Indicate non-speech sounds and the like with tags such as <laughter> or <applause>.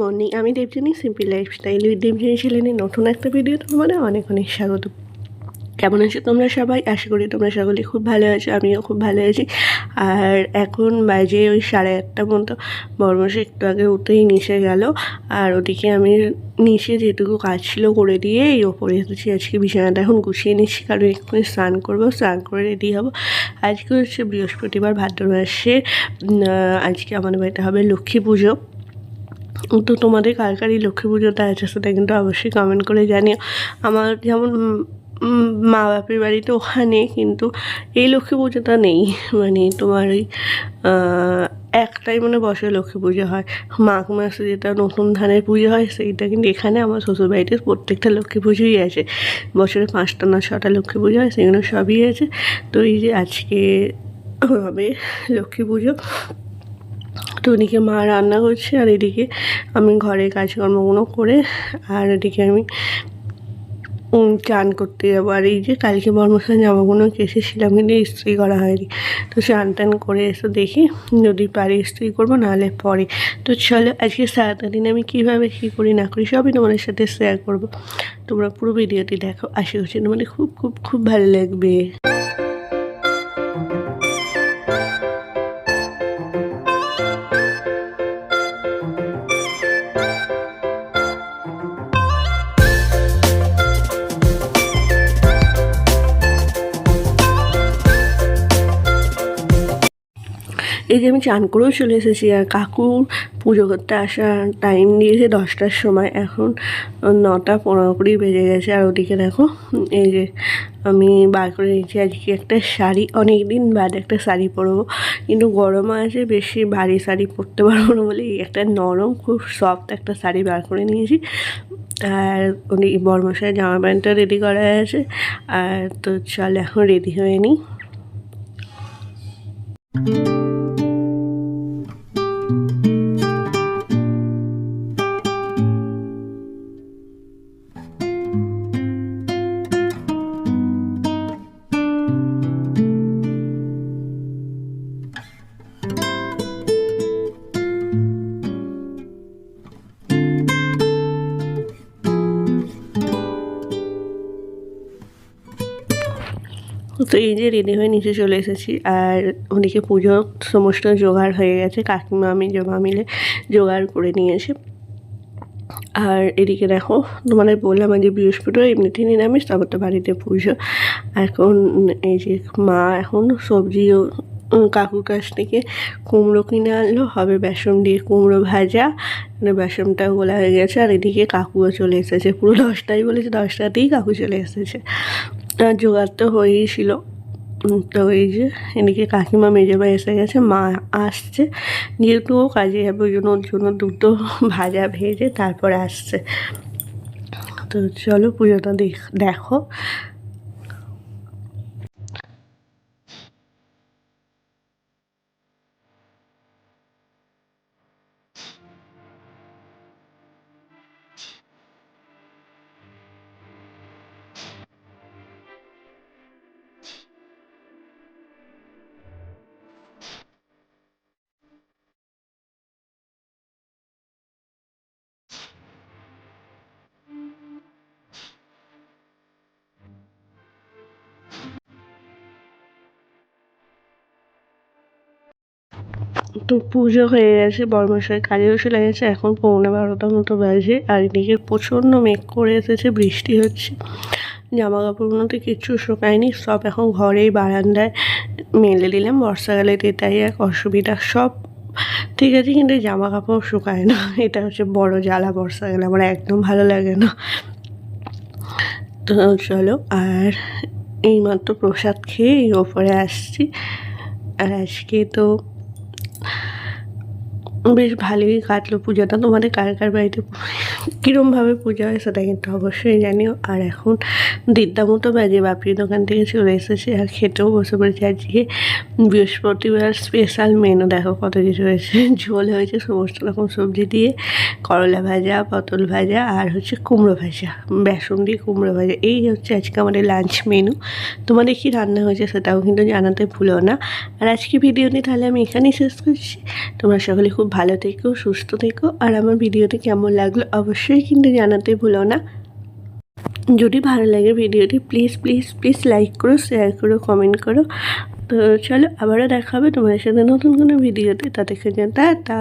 Morning আমি Debjani simple lifestyle with Debjani চ্যানেলে নতুন একটা ভিডিও তোমাদের অনেক অনেক স্বাগত। কেমন আছো তোমরা সবাই? আশা করি তোমরা সকলে খুব ভালো আছো আমিও খুব ভালো আছি। আর এখন বাজে ওই সাড়ে আটটা মতো। বর্মসে একটু আগে উঠেই নিচে গেল। আর ওদিকে আমি নিচে যেটুকু কাজ ছিল করে দিয়ে এই ওপরে এসেছি। আজকে বিছানাটা এখন গুছিয়ে নিচ্ছি কারণ এক্ষুনি স্নান করব স্নান করে রেডি হব। আজকে হচ্ছে বৃহস্পতিবার ভাদ্র আহ, আজকে আমাদের বাড়িতে হবে লক্ষ্মী পুজো। তো তোমাদের কার কার এই লক্ষ্মী পুজোটা আছে সেটা কিন্তু অবশ্যই কমেন্ট করে জানিও। আমার যেমন মা বাপের বাড়িতে ওখানে কিন্তু এই লক্ষ্মী পুজোটা নেই। মানে তোমার ওই একটাই মানে বছরে লক্ষ্মী পুজো হয়। মাঘ মাসে যেটা নতুন ধানের পুজো হয় সেইটা কিন্তু এখানে আমার শ্বশুর বাড়িতে প্রত্যেকটা লক্ষ্মী পুজোই আছে। বছরে পাঁচটা না ছটা লক্ষ্মী পুজো হয়, সেগুলো সবই আছে। তো এই যে আজকে হবে লক্ষ্মী পুজো। তো ওদিকে মা রান্না করছে আর এদিকে আমি ঘরের কাজকর্মগুলো করে আর এদিকে আমি চান করতে যাব। আর এই যে কালকে বর্মশাল জামাগুলো কেসেছিলাম কিন্তু ইস্ত্রি করা হয়নি। তো চান টান করে এসে দেখি যদি পারি ইস্ত্রি করব, নাহলে পরে। তো চলো, আজকে সারাটা দিন আমি কীভাবে কী করি, না করি, সবই তোমাদের সাথে শেয়ার করব। তোমরা পুরো ভিডিওটি দেখো। আশা করছি তোমাদের খুব খুব খুব ভালো লাগবে। এই যে আমি চান করেও চলে এসেছি আর কাকুর পুজো করতে আসার টাইম দিয়েছে দশটার সময়। এখন নটা পনেরো কুড়ি বেজে গেছে আর ওদিকে দেখো, এই যে আমি বার করে নিয়েছি। আজকে একটা শাড়ি অনেক দিন বাদে একটা শাড়ি পরবো। কিন্তু গরম আছে, বেশি ভারী শাড়ি পরতে পারব না বলে একটা নরম, খুব সফট একটা শাড়ি বার করে নিয়েছি। আর উনি বর্মশাই জামা প্যান্টটা রেডি করা আছে। আর তো চল, এখন রেডি হয়ে নিই। তো এই যে রেডি হয়ে নিচে চলে এসেছি আর ওদিকে পুজো সমস্ত জোগাড় হয়ে গেছে, কাকিমা আমি জমা মিলে জোগাড় করে নিয়েছে। আর এদিকে দেখো, তোমাদের বললাম আজ বৃহস্পতিবার, এমনিতেই নিরামিষ, তারপর তো বাড়িতে পুজো। এখন এই যে মা এখন সবজিও কাকুর কাছ থেকে কুমড়ো কিনে আনলো, হবে বেসন দিয়ে কুমড়ো ভাজা মানে বেসনটা গোলা হয়ে গেছে, আর এদিকে কাকুও চলে এসেছে, পুরো দশটাই বলেছে, দশটাতেই কাকু চলে এসেছে। জোগাড় তো হয়েই ছিল তো এই যে এদিকে কাকিমা মেজে ভাই এসে গেছে, মা আসছে। যেহেতু ও কাজে যাবে, ওই জন্য ওর জন্য দুটো ভাজা ভেজে তারপরে আসছে। তো চলো পুজোটা দেখ। তো পুজো হয়ে গেছে বর্মশাই কাজেও চলে গেছে, এখন পৌনে বারোটার মতো বাজে, আর এদিকে প্রচণ্ড মেঘ করে এসেছে, বৃষ্টি হচ্ছে জামা কাপড়গুলোতে কিচ্ছু শুকায়নি, সব এখন ঘরেই, বারান্দায় মেলে দিলাম, বর্ষাকালে তো এটাই এক অসুবিধা, সব ঠিক আছে, কিন্তু জামা কাপড় শুকায় না, <laughs> এটা হচ্ছে বড় জ্বালা বর্ষাকালে, আমার একদম ভালো লাগে না। তো চলো, আর এইমাত্র প্রসাদ খেয়ে এই ওপরে আসছি, আর আজকে তো বেশ ভালোই কাটলো পুজোটা। তোমাদের কার কার বাড়িতে কীরমভাবে পূজা হয় সেটা কিন্তু অবশ্যই জানিও। আর এখন দেড়টা মতো বাজে, বাপির দোকান থেকে চলে এসেছে আর খেতেও বসে পড়েছে আজকে বৃহস্পতিবার স্পেশাল মেনু দেখো কত কিছু হয়েছে, ঝোল হয়েছে সমস্ত রকম সবজি দিয়ে, করলা ভাজা, পটল ভাজা আর হচ্ছে কুমড়ো ভাজা, বেসন দিয়ে কুমড়ো ভাজা। এই হচ্ছে আজকে আমাদের লাঞ্চ মেনু তোমাদের কী রান্না হয়েছে সেটাও কিন্তু জানাতে ভুলো না। আর আজকে ভিডিওটি তাহলে আমি এখানেই শেষ করছি। তোমরা সকলে খুব ভালো থেকো, সুস্থ থেকো। আর আমার ভিডিওটি কেমন লাগল অবশ্যই কিন্তু জানাতে ভুলো না। যদি ভালো লাগে ভিডিওটি প্লিজ প্লিজ প্লিজ লাইক করো শেয়ার করো কমেন্ট করো। তো চলো, আবারও দেখা হবে তোমাদের সাথে নতুন কোনো ভিডিওতে। তাদেরকে টা